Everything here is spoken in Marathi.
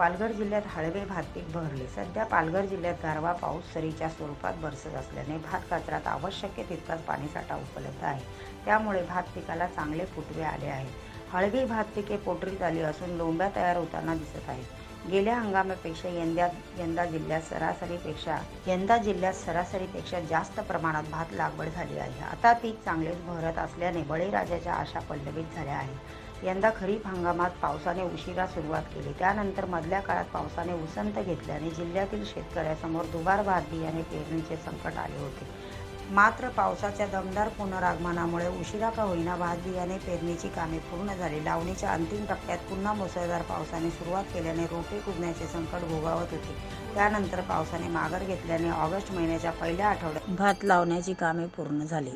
पालघर जिल्ह्यात हळवे भात पीक बहरले सध्या पालघर जिल्ह्यात गारवा पाऊस सरीच्या स्वरूपात बरसत असल्याने भात कचऱ्यात आवश्यक तितकाच पाणीसाठा उपलब्ध आहे. त्यामुळे भात पिकाला चांगले फुटवे आले आहे हळवी भात पिके पोटरीत आली असून लोंब्या तयार होताना दिसत आहेत. गेल्या हंगामापेक्षा यंदा यंदा जिल्ह्यात सरासरीपेक्षा यंदा जिल्ह्यात सरासरीपेक्षा जास्त प्रमाणात भात लागवड झाली आहे. आता पीक चांगलेच बहरत असल्याने बळीराजाच्या आशा पल्लवित झाल्या आहेत. यंदा खरीप हंगामात पावसाने उशिरा सुरुवात केली. त्यानंतर मधल्या काळात पावसाने उसंत घेतल्याने जिल्ह्यातील शेतकऱ्यासमोर दुबार भात बियाणे पेरणीचे संकट आले होते. मात्र पावसाच्या दमदार पुनरागमनामुळे उशिरा का होईना भात बियाणे पेरणीची कामे पूर्ण झाली. लावणीच्या अंतिम टप्प्यात पुन्हा मुसळधार पावसाने सुरुवात केल्याने रोपे कुजण्याचे संकट भोगावत होते. त्यानंतर पावसाने माघार घेतल्याने ऑगस्ट महिन्याच्या पहिल्या आठवड्यात भात लावण्याची कामे पूर्ण झाली.